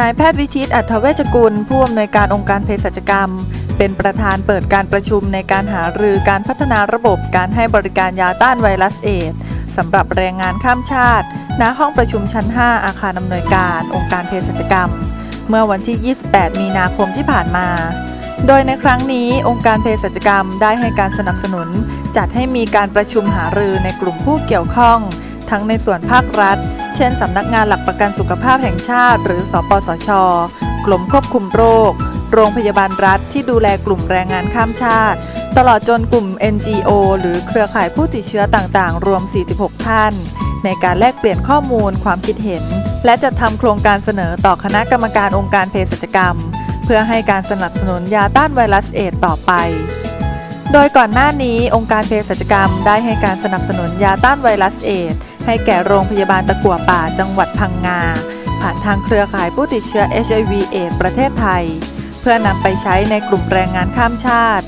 นายแพทย์วิชิตอัธเวชกุลผู้อำนวยการองค์การเภสัชกรรม เป็นประธานเปิดการประชุมในการหารือการพัฒนาระบบการให้บริการยาต้านไวรัสเอดส์สำหรับแรงงานข้ามชาติ ณ ห้องประชุมชั้น 5 อาคารอำนวยการองค์การเภสัชกรรม เมื่อวันที่ 28 มีนาคมที่ผ่านมา โดยในครั้งนี้องค์การเภสัชกรรมได้ให้การสนับสนุน จัดให้มีการประชุมหารือในกลุ่มผู้เกี่ยวข้อง ทั้งในส่วนภาครัฐ เช่นสำนักงานหลักประกันสุขภาพแห่งชาติ หรือ สปสช กรมควบคุมโรค โรงพยาบาลรัฐที่ดูแลกลุ่มแรงงานข้ามชาติ ตลอดจนกลุ่ม NGO หรือเครือข่ายผู้ติดเชื้อต่างๆ รวม 46 ท่าน ในการแลกเปลี่ยนข้อมูลความคิดเห็น และจัดทำโครงการเสนอต่อคณะกรรมการองค์การเภสัชกรรม เพื่อให้การสนับสนุนยาต้านไวรัสเอดต่อไปโดยก่อนหน้านี้องค์การเภสัชกรรมได้ให้การสนับสนุนยาต้านไวรัสเอด ให้แก่โรงพยาบาลตะกั่วป่าจังหวัดพังงา ผ่านทางเครือข่ายผู้ติดเชื้อ HIV เอดประเทศไทย เพื่อนำไปใช้ในกลุ่มแรงงานข้ามชาติ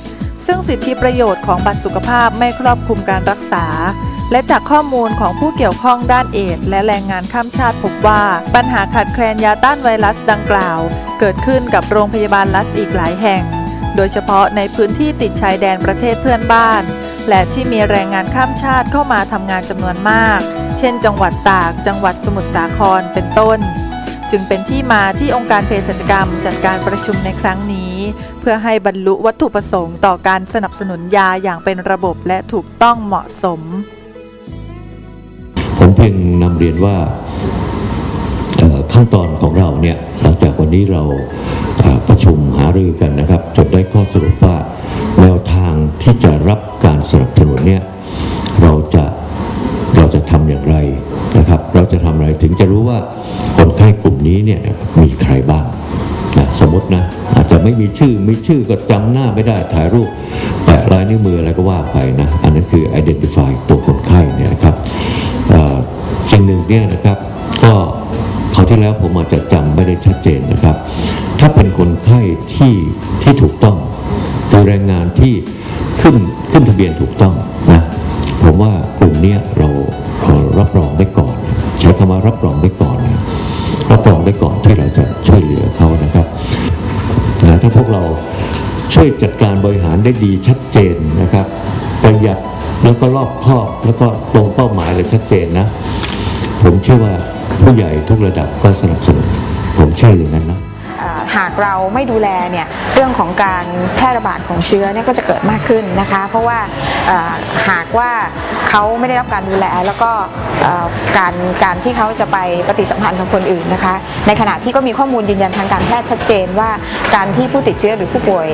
ซึ่งสิทธิประโยชน์ของบัตรสุขภาพไม่ครอบคลุมการรักษา และจากข้อมูลของผู้เกี่ยวข้องด้านเอดและแรงงานข้ามชาติพบว่า ปัญหาขาดแคลนยาต้านไวรัสดังกล่าว เกิดขึ้นกับโรงพยาบาลรัฐอีกหลายแห่ง โดยเฉพาะในพื้นที่ติดชายแดนประเทศเพื่อนบ้าน และที่มีแรงงานข้ามชาติเข้ามาทำงานจำนวนมาก เช่น จังหวัดตาก จังหวัดสมุทรสาคร เป็นต้น จึงเป็นที่มาที่องค์การเภสัชกรรมจัดการประชุมในครั้งนี้ เพื่อให้บรรลุวัตถุประสงค์ต่อการสนับสนุนยาอย่างเป็นระบบและถูกต้องเหมาะสม ผมเพียงนำเรียนว่าขั้นตอนของเราเนี่ยหลังจากวันนี้เราประชุมหารือกันนะครับจนได้ข้อสรุปว่า แนวทางที่จะรับการสนับสนุนเนี่ยเราจะเราจะทำอย่างไรนะครับ เราจะทำอะไรถึงจะรู้ว่าคนไข้กลุ่มนี้เนี่ยมีใครบ้างนะสมมตินะอาจจะไม่มีชื่อมีชื่อก็จำหน้าไม่ได้ถ่ายรูปแปะลายนิ้วมืออะไรก็ว่าไปนะ อันนั้นคือ identify ตัวคนไข้เนี่ยนะครับอ่อสิ่งหนึ่งเนี่ยนะครับ ก็คราวที่แล้วผมอาจจะจำไม่ได้ชัดเจนนะครับ ถ้าเป็นคนไข้ที่ที่ถูกต้อง คือแรงงานที่ขึ้นขึ้นทะเบียนถูกต้องนะผมว่ากลุ่มนี้เราเรารับรองได้ก่อน ใช้คำว่ารับรองได้ก่อน รับรองได้ก่อนที่เราจะช่วยเหลือเขานะครับนะถ้าพวกเราช่วยจัดการบริหารได้ดีชัดเจนนะครับ ประหยัดแล้วก็รอบครอบแล้วก็ตรงเป้าหมายเลยชัดเจนนะ ผมเชื่อว่าผู้ใหญ่ทุกระดับก็สนับสนุนผมเชื่ออย่างนั้นนะ หากเราไม่ดูแลเนี่ยเรื่องของการแพร่ระบาดของเชื้อเนี่ยก็จะเกิดมากขึ้นนะคะ เพราะว่าหากว่าเขาไม่ได้รับการดูแลแล้วก็การการที่เขาจะไปปฏิสัมพันธ์กับคนอื่นนะคะ ในขณะที่ก็มีข้อมูลยืนยันทางการแพทย์ชัดเจนว่า การที่ผู้ติดเชื้อหรือผู้ป่วย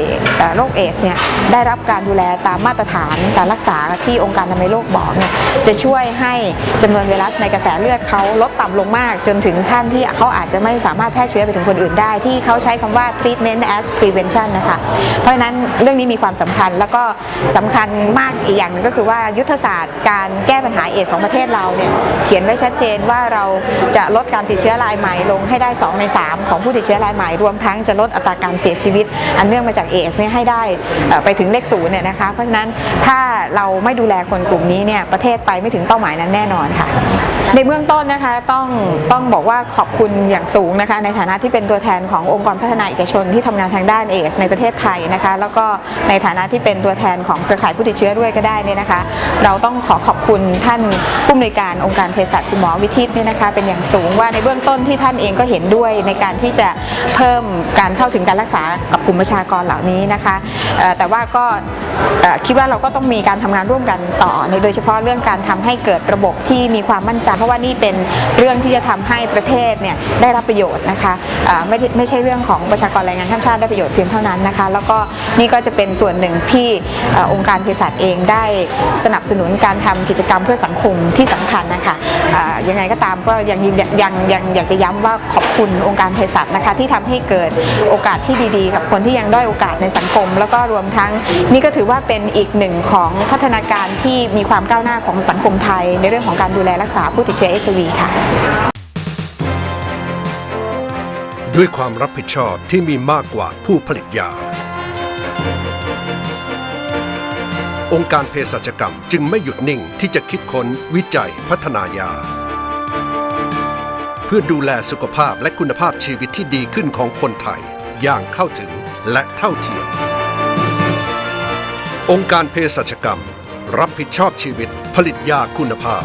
โรคเอสเนี่ยได้รับการดูแลตามมาตรฐานการรักษาที่องค์การอนามัยโลกบอกเนี่ยจะช่วยให้จำนวนไวรัสในกระแสเลือดเขาลดต่ำลงมาก จนถึงขั้นที่เขาอาจจะไม่สามารถแพร่เชื้อไปถึงคนอื่นได้ที่เขาใช้คำว่า treatment as prevention นะคะ เพราะฉะนั้นเรื่องนี้มีความสำคัญแล้วก็สำคัญมากอีกอย่างนึงก็คือว่ายุทธศาสตร์การแก้ปัญหาเอดส์ของประเทศเราเนี่ยเขียนไว้ชัดเจนว่าเราจะลดการติดเชื้อรายใหม่ลงให้ได้ 2 ใน 3 ของผู้ติดเชื้อรายใหม่รวมทั้งจะลดอัตราการเสียชีวิต อันเนื่องมาจากเอสเนี่ยให้ได้ไปถึงเลขศูนย์เนี่ยนะคะ เพราะฉะนั้นถ้าเราไม่ดูแลคนกลุ่มนี้เนี่ยประเทศไปไม่ถึงเป้าหมายนั้นแน่นอนค่ะ ในเบื้องต้นนะคะต้องต้องบอกว่าขอบคุณอย่างสูงนะคะ ในฐานะที่เป็นตัวแทนขององค์กรพัฒนาเอกชนที่ทำงานทางด้านเอสในประเทศไทยนะคะ แล้วก็ในฐานะที่เป็นตัวแทนของเครือข่ายผู้ติดเชื้อด้วยก็ได้เนี่ยนะคะ เราต้องขอขอบคุณท่านผู้อำนวยการองค์การเภสัชคุณหมอวิทิตเนี่ยนะคะ เป็นอย่างสูงว่าในเบื้องต้นที่ท่านเองก็เห็นด้วยในการที่จะเพิ่มการเข้าถึงการรักษากับกลุ่มประชากรเหล่านี้นะคะแต่ว่าก็คิดว่าเราก็ต้องมีการทำงานร่วมกันต่อในโดยเฉพาะเรื่องการทำให้เกิดระบบที่มีความมั่นใจเพราะว่านี่เป็นเรื่องที่จะทำให้ประเทศเนี่ยได้รับประโยชน์นะคะไม่ไม่ใช่เรื่องของประชากรแรงงานข้ามชาติได้ประโยชน์เพียงเท่านั้นนะคะ แล้วก็นี่ก็จะเป็นส่วนหนึ่งที่อองค์การเภสัชเองได้สนับสนุนการทำกิจกรรมเพื่อสังคมที่สำคัญนะคะยังไงก็ตามก็ยังยังยังยังอยากจะย้ำว่าขอบคุณองค์การเภสัชนะคะที่ทำให้เกิดโอกาสที่ดีๆ กับคนที่ยังด้อยโอกาสในสังคม แล้วก็รวมทั้งนี่ก็ถือว่าเป็นอีกหนึ่งของพัฒนาการที่มีความก้าวหน้าของสังคมไทย ในเรื่องของการดูแลรักษาผู้ติดเชื้อเอชวีค่ะ ด้วยความรับผิดชอบที่มีมากกว่าผู้ผลิตยา องค์การเภสัชกรรมจึงไม่หยุดนิ่งที่จะคิดค้นวิจัยพัฒนายา เพื่อดูแลสุขภาพและคุณภาพชีวิตที่ดีขึ้นของคนไทย อย่างเข้าถึงและเท่าเทียม องค์การเภสัชกรรม รับผิดชอบชีวิตผลิตยาคุณภาพ